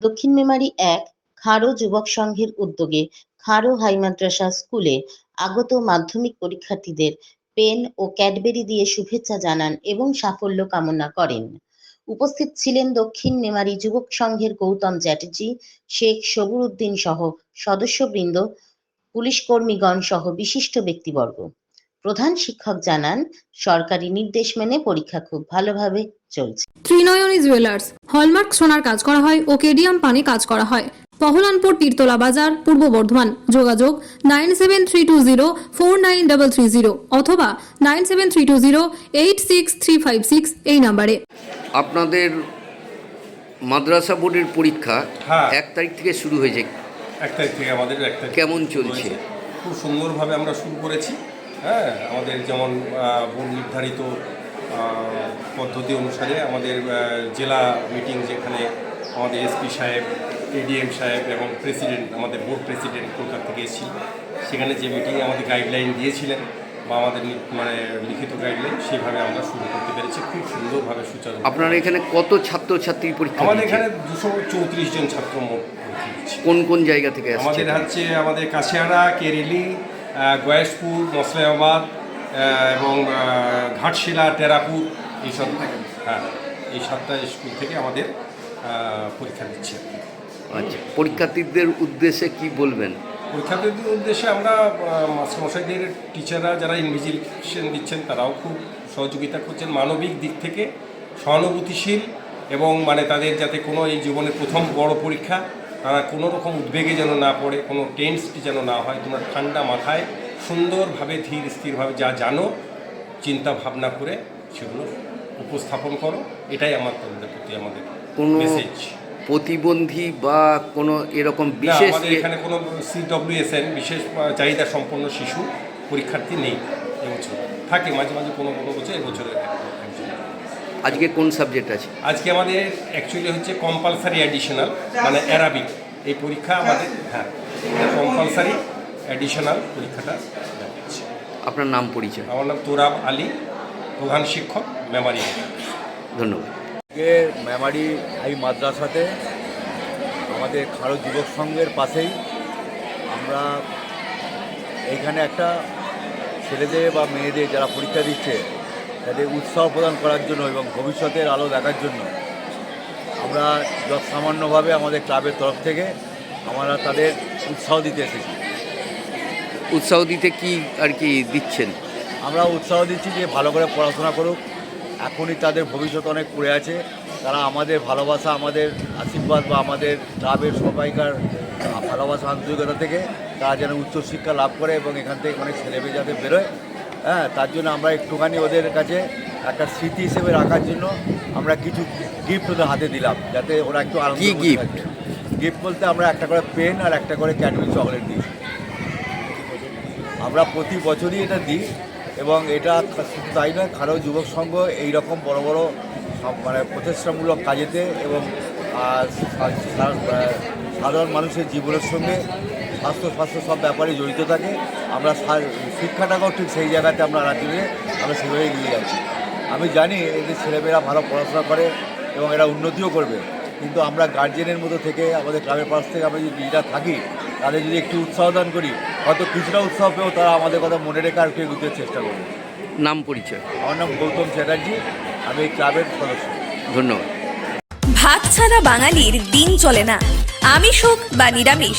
দক্ষিণ মেমারি এক খাঁড়ো যুবক সংঘের উদ্যোগে খাঁড়ো হাই মাদ্রাসা স্কুলে আগত মাধ্যমিক পরীক্ষার্থীদের পেন ও ক্যাডবেরি দিয়ে শুভেচ্ছা জানান এবং সাফল্য কামনা করেন। উপস্থিত ছিলেন দক্ষিণ মেমারি যুবক সংঘের গৌতম চ্যাটার্জি, শেখ সবুর উদ্দিন সহ সদস্যবৃন্দ, পুলিশ কর্মীগণ সহ বিশিষ্ট ব্যক্তিবর্গ। প্রধান শিক্ষক জানান সরকারি নির্দেশ মেনে পরীক্ষা খুব ভালোভাবে চলছে। ত্রিনয়নী জুয়েলার্স হলমার্ক সোনার কাজ করা হয় ও কেডিয়াম পানে কাজ করা হয়। পহলানপুর তীরতলা বাজার পূর্ব বর্ধমান। যোগাযোগ nine seven three two zero four nine double three zero অথবা nine seven three two zero eight six three five six এই নাম্বারে। আপনাদের মাদ্রাসা বোর্ডের পরীক্ষা হ্যাঁ। এক তারিখ থেকে শুরু হয়েছে। এক তারিখ থেকে আমাদের এক তারিখ কেমন চলছে? খুব সুন্দরভাবে আমরা শুরু করেছি। হ্যাঁ আমাদের যেমন বোর্ড নির্ধারিত পদ্ধতি অনুসারে আমাদের জেলা মিটিং যেখানে আমাদের এসপি সাহেব এডিএম সাহেব এবং প্রেসিডেন্ট আমাদের বোর্ড প্রেসিডেন্ট কলকাতা থেকে এসেছিল। সেখানে যে মিটিংয়ে আমাদের গাইডলাইন দিয়েছিলেন বা আমাদের মানে লিখিত গাইডলাইন সেভাবে আমরা শুরু করতে পেরেছি। খুব সুন্দরভাবে সুচারু। আপনারা এখানে কত ছাত্র ছাত্রী পরীক্ষা আমাদের এখানে দুশো চৌত্রিশ জন ছাত্র মোট কোন কোন জায়গা থেকে আমাদের হচ্ছে আমাদের কাশিয়াড়া কেরেলি গয়েশপুর মসলামাবাদ এবং ঘাটশিলা টেরাপুর এইসব হ্যাঁ এই সাতটা স্কুল থেকে আমাদের পরীক্ষা দিচ্ছে। আচ্ছা পরীক্ষার্থীদের উদ্দেশ্যে কি বলবেন? পরীক্ষার্থীদের উদ্দেশ্যে আমরা মাস্টারমশাইদের টিচাররা যারা ইনভিজিলেশন দিচ্ছেন তারাও খুব সহযোগিতা করছেন। মানবিক দিক থেকে সহানুভূতিশীল এবং মানে তাদের যাতে কোনো এই জীবনের প্রথম বড় পরীক্ষা তারা কোনো রকম উদ্বেগে যেন না পড়ে কোনো টেন্সটি যেন না হয় তোমরা ঠান্ডা মাথায় সুন্দরভাবে ধীর স্থিরভাবে যা জানো চিন্তা ভাবনা করে সেগুলো উপস্থাপন করো। এটাই আমার তোমাদের প্রতি আমাদের কোনো মেসেজ প্রতিবন্ধী বা কোনো এরকম বিশেষ আমাদের এখানে কোনো সিডব্লিউএসএন বিশেষ চাহিদা সম্পন্ন শিশু পরীক্ষার্থী নেই এবছর। থাকে মাঝে মাঝে কোনো কোনো বছর এবছরে একজন। আজকে কোন সাবজেক্ট আছে? আজকে আমাদের অ্যাকচুয়ালি হচ্ছে কম্পালসারি অ্যাডিশনাল মানে অ্যারাবিক এই পরীক্ষা আমাদের হ্যাঁ কম্পালসারি অ্যাডিশনাল পরীক্ষাটা আপনার নাম পরিচয়? আমার নাম তোরাব আলী প্রধান শিক্ষক মেমারি। ধন্যবাদ। আজকে মেমারি হাই মাদ্রাসাতে আমাদের খারো যুবক সংঘের পাশেই আমরা এইখানে একটা ছেলেদের বা মেয়েদের যারা পরীক্ষা দিচ্ছে তাদের উৎসাহ প্রদান করার জন্য এবং ভবিষ্যতের আলো দেখার জন্য আমরা যত সামান্যভাবে আমাদের ক্লাবের তরফ থেকে আমরা তাদের উৎসাহ দিতে এসেছি। উৎসাহ দিতে কি আর কি দিচ্ছেন? আমরা উৎসাহ দিচ্ছি যে ভালো করে পড়াশোনা করুক। এখনই তাদের ভবিষ্যৎ অনেক পড়ে আছে। তারা আমাদের ভালোবাসা আমাদের আশীর্বাদ বা আমাদের ক্লাবের সবাইকার ভালোবাসা আন্তরিকতা থেকে তারা যেন উচ্চশিক্ষা লাভ করে এবং এখান থেকে অনেক ছেলেমেয়ে যাতে বেরোয়। হ্যাঁ তার জন্য আমরা একটুখানি ওদের কাছে একটা স্মৃতি হিসেবে রাখার জন্য আমরা কিছু গিফট ওদের হাতে দিলাম যাতে ওরা একটু আনন্দ কি থাকে। গিফট বলতে আমরা একটা করে পেন আর একটা করে ক্যাডবেরি চকলেট দিই আমরা প্রতি বছরই এটা দিই এবং এটা শুধু তাই নয় খারো যুবক সংঘ এই রকম বড় বড় সব- মানে প্রচেষ্টামূলক কাজেতে এবং সাধারণ মানুষের জীবনের সঙ্গে স্বাস্থ্য স্বাস্থ্য সব ব্যাপারে জড়িত থাকে। আমরা শিক্ষাটাকেও ঠিক সেই জায়গাতে আমরা রাজ্যে আমরা সেভাবে এগিয়ে যাচ্ছি। আমি জানি এদের ছেলেমেয়েরা ভালো পড়াশোনা করে এবং এরা উন্নতিও করবে। কিন্তু আমরা গার্জেনের মতো থেকে আমাদের ক্লাবের পাশ থেকে আমরা যদি নিজেরা থাকি তাদের যদি একটু উৎসাহ দান করি হয়তো কিছুটা উৎসাহ পেয়েও তারা আমাদের কথা মনে রেখে আর এগোতে চেষ্টা করবে। নাম পরিচয়। আমার নাম গৌতম চ্যাটার্জি। আমি এই ক্লাবের সদস্য। ধন্যবাদ। ভাত ছাড়া বাঙালির দিন চলে না। আমিষ হোক বা নিরামিষ